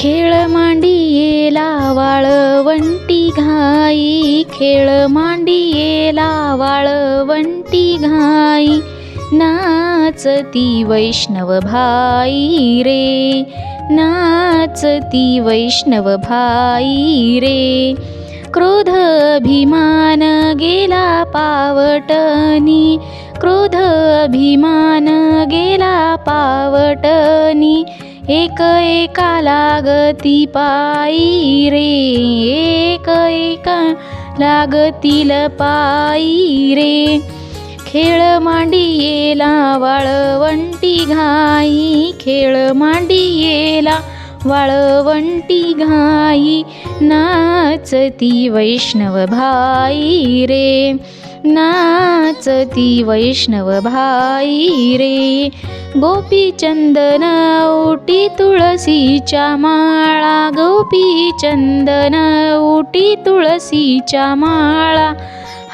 खेळ मांडियेला वाळवंटी घाई. खेळ मांडियेला वाळवंटी घाई. नाचती वैष्णव भाई रे नाचती वैष्णव भाई रे. क्रोध अभिमान गेला पावटनी क्रोध अभिमान गेला पावटनी एक एका लागती पायी रे. एक एका लागतील पायी रे. खेळ मांडियेला वाळवंटी घाई. खेळ मांडियेला वाळवंटी घाई. नाचती वैष्णव भाई रे. नाचती वैष्णव भाई रे. गोपी चंदन ओटी तुळसीच्या माळा. गोपी चंदन ओटी तुळसीच्या माळा.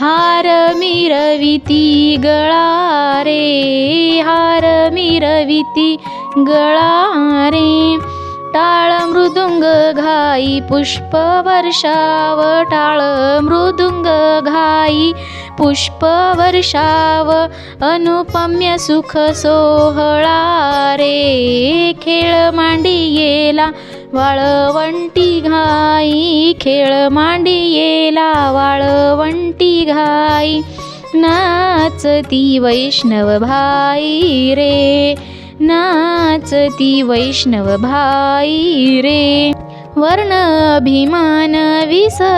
हार मिरविती गळा रे. हार मिरविती गळा रे. टाळ मृदुंग घाई पुष्प वर्षाव टाळ मृदुंग घाई पुष्पवर्षाव अनुपम्य सुख सोहळा रे. खेळ मांडियेला वाळवंटी घाई. खेळ मांडियेला वाळवंटी घाई. नाचती वैष्णव भाई रे. नाचती वैष्णव भाई रे. वर्ण अभिमान विसरलियाती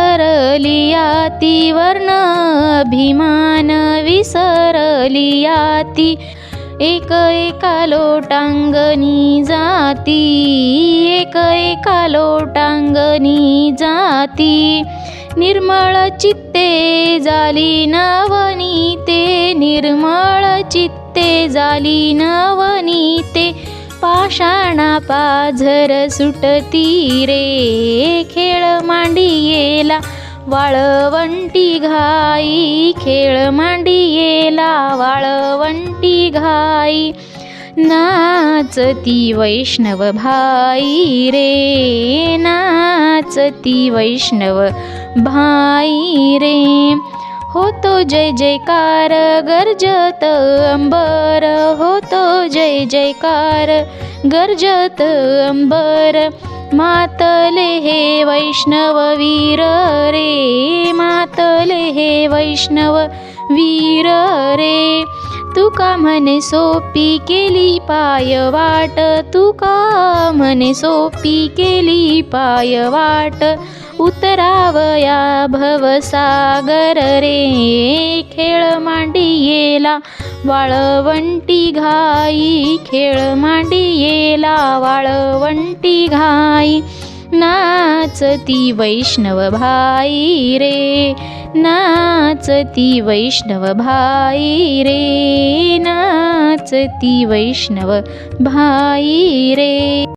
वर्ण अभिमान विसरलियाती एक एका लोटांगणी जाती एक एका लोटांगणी जाती निर्मळ चित्ते झाली नवनीते निर्मळ चित्ते झाली नवनीते पाषाणा पाझर सुटती रे. खेळ मांडियेला वाळवंटी घाई. खेळ मांडियेला वाळवंटी घाई. नाचती वैष्णव भाई रे. नाचती वैष्णव भाई रे. होतो जय जयकार गर्जत अंबर. होतो जय जयकार गर्जत अंबर. मातले हे वैष्णव वीर रे मातले हे वैष्णव वीर रे. तुका म्हणे सोपी केली पाय वाट तुका म्हणे सोपी केली पाय वाट. उतरावया भवसागर रे खेळ मांडियेला वाळवंटी घाई खेळ मांडियेला वाळवंटी घाई. नाचती वैष्णव भाई रे नाचती वैष्णव भाई रे नाचती वैष्णव भाई रे.